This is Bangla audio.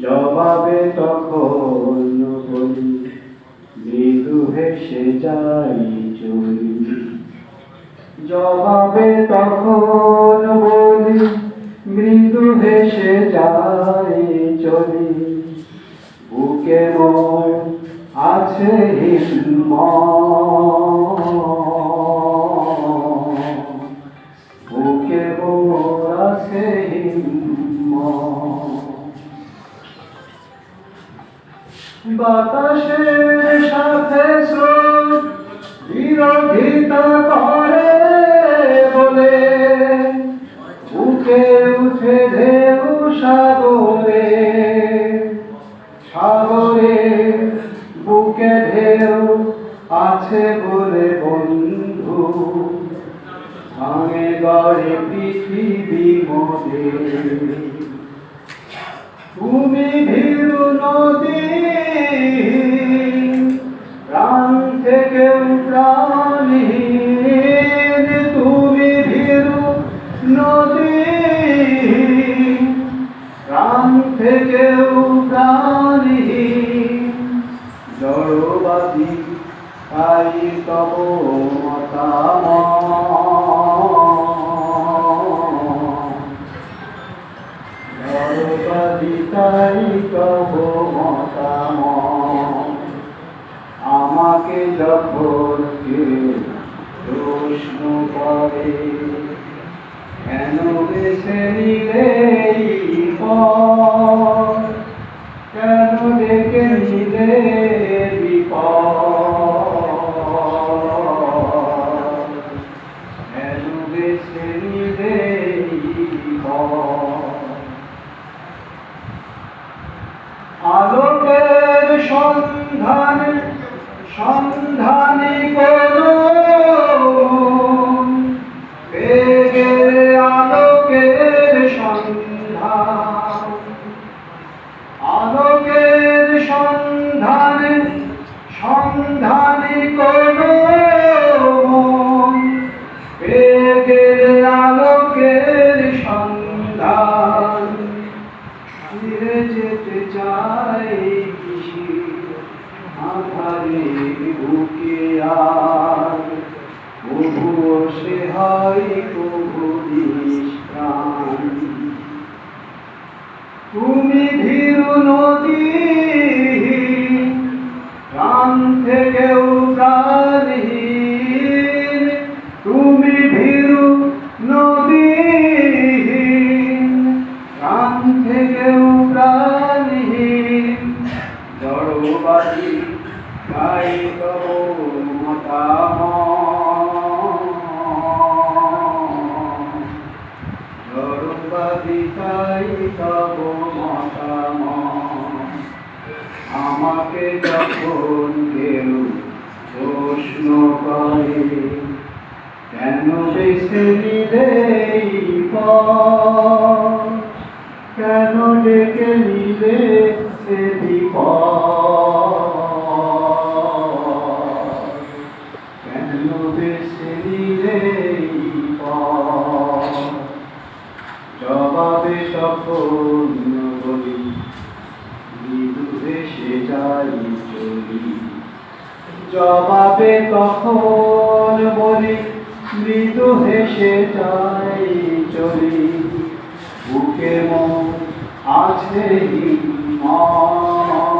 জবাবে তখন বলি মৃদু হেসে যাই চলি জবাবে তখন বলি মৃদু হেসে যাই চলি বুকে মন আছে হিম্মত। বাতাসের সাথে স্রোত বিরোধিতা করে বলে। উঠে উঠে ঢেউ সাগরে। সাগরে বুকে ঢেউ আছে বলে বন্ধু। ভাঙে গড়ে পৃথিবী মোদের। তুমি ভীরু নদী প্রাণ থেকে প্রাণহীন তুমি ভীরু নদী প্রাণ থেকে প্রাণহীন। জড়বাদী তাই তব মতামত। আমাকে যখন কেউ প্রশ্ন করে কেন বেছে নিলে কেন ডেকে নিলে সন্ধানে সন্ধানে করো বেগের আলোকের সন্ধান। আলোকের সন্ধানে সন্ধানে করো বেগের আলোকের সন্ধান। ফিরে যেতে চাই। আধারে সে তুমি ভীরু নদী প্রাণ থেকেও তব মতামত আমাকে যখন কেউ প্রশ্ন করে কেন বেছে জবাবে তখন বলি মৃদু হেসে যাই চলি বুকে মন আছে হিম্মত।